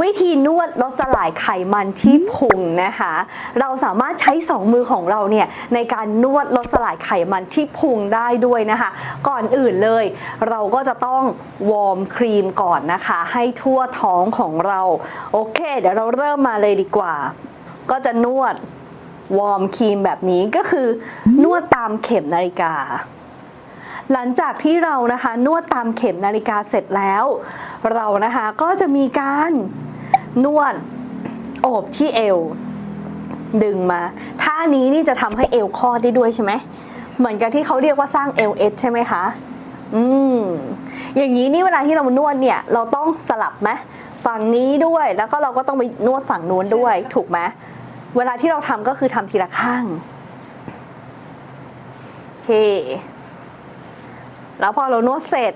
วิธีนวดลดสลายไขมันที่พุงนะคะ เราสามารถใช้สองมือของเราเนี่ยในการนวดลดสลายไขมันที่พุงได้ด้วยนะคะ ก่อนอื่นเลย เราก็จะต้องวอร์มครีมก่อนนะคะ ให้ทั่วท้องของเรา โอเค เดี๋ยวเราเริ่มมาเลยดีกว่า ก็จะนวดวอร์มครีมแบบนี้ก็คือนวดตามเข็มนาฬิกา หลังจากที่เรานะคะนวดตามเข็มนาฬิกาเสร็จแล้ว เรานะคะก็จะมีการนวดโอบที่เอว ดึงมาท่านี้นี่จะทำให้เอวคลอดได้ด้วยใช่ไหมเหมือนกับที่เขาเรียกว่าสร้างเอลเอใช่ไหมคะอืมอย่างนี้นี่เวลาที่เรานวดเนี่ยเราต้องสลับไหมฝั่งนี้ด้วยแล้วก็เราก็ต้องไปนวดฝั่งนู้นด้วย ถูกไหมเวลาที่เราทำก็คือทำทีละข้างโอเค แล้วพอเรานวดเสร็จ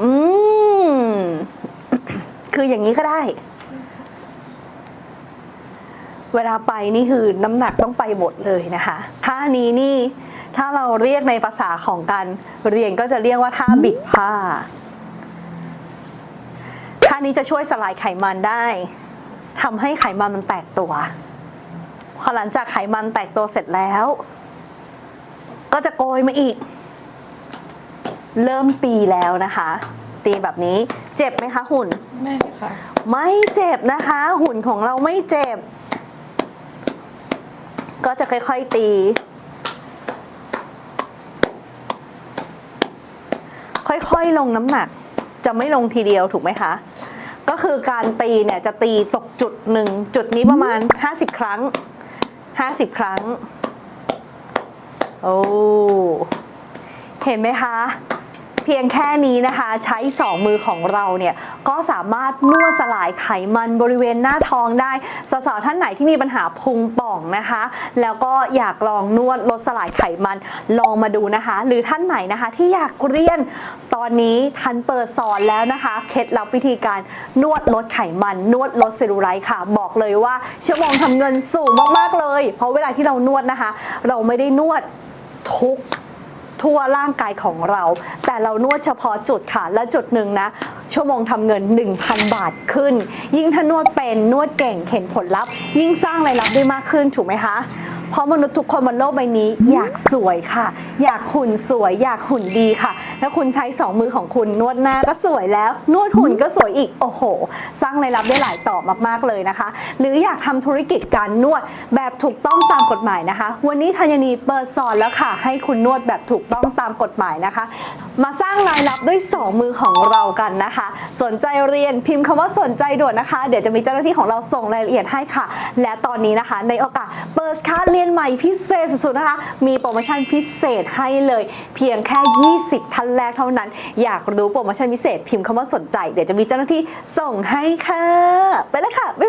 อืม คืออย่างนี้ก็ได้ เวลาไปนี่คือน้ำหนักต้องไปหมดเลยนะคะท่านี้นี่ ถ้าเราเรียกในภาษาของการเรียนก็จะเรียกว่าท่าบิดผ้าท่านี้จะช่วยสลายไขมันได้ทำให้ไขมันมันแตกตัวพอหลังจากไขมันแตกตัวเสร็จแล้ว ก็จะโกยมาอีก เริ่มตีแล้วนะคะ ตีแบบนี้เจ็บไหมคะหุ่นแม่ค่ะ ไม่เจ็บนะคะ หุ่นของเราไม่เจ็บ ก็จะค่อยๆตี ค่อยๆลงน้ำหนัก จะไม่ลงทีเดียวถูกไหมคะ ก็คือการตีเนี่ยจะตีตกจุดหนึ่งจุดนี้ประมาณ 50 ครั้ง 50 ครั้ง โอ้ เห็นไหมคะ เพียงแค่นี้นะคะ ใช้สองมือของเราเนี่ยก็สามารถนวดสลายไขมันบริเวณหน้าท้องได้สาวๆท่านไหนที่มีปัญหาพุงป่องนะคะ แล้วก็อยากลองนวดลดสลายไขมันลองมาดูนะคะ หรือท่านไหนนะคะที่อยากเรียนตอนนี้ทันเปิดสอนแล้วนะคะเคล็ดลับวิธีการนวดลดไขมันนวดลดเซลลูไลท์ค่ะ บอกเลยว่าชั่วโมงทำเงินสูงมากๆเลย เพราะเวลาที่เรานวดนะคะ เราไม่ได้นวดทุก ทั่วร่างกายของเรา แต่เรานวดเฉพาะจุดค่ะ และจุดหนึ่งนะ ชั่วโมงทำเงิน 1,000 บาทขึ้น ยิ่งถ้านวดเป็นนวดเก่งเห็นผลลัพธ์ ยิ่งสร้างรายรับได้มากขึ้นถูกไหมคะ เพราะมนุษย์ทุกคนบนโลกใบนี้ อยากสวยค่ะ อยากหุ่นสวย อยากหุ่นดีค่ะ ถ้าคุณใช้สองมือของคุณนวดหน้าก็สวยแล้ว นวดหุ่นก็สวยอีกโอ้โห สร้างรายรับได้หลายต่อมากๆเลยนะคะ หรืออยากทำธุรกิจการนวดแบบถูกต้องตามกฎหมายนะคะ วันนี้ธัญนีเปิดสอนแล้วค่ะ ให้คุณนวดแบบถูกต้อง ตามกฎหมายนะคะ มาสร้างรายรับด้วย 2 มือของเรากันนะคะ สนใจเรียนพิมพ์คำว่าสนใจด่วนนะคะ เดี๋ยวจะมีเจ้าหน้าที่ของเราส่งรายละเอียดให้ค่ะ และตอนนี้นะคะ ในโอกาสเปิดคลาเรียนใหม่พิเศษสุดๆนะคะ มีโปรโมชั่นพิเศษให้เลย เพียงแค่ 20ท่านแรกเท่านั้น อยากรู้โปรโมชั่นพิเศษ พิมพ์คำว่าสนใจ เดี๋ยวจะมีเจ้าหน้าที่ส่งให้ค่ะ ไปเลยค่ะไป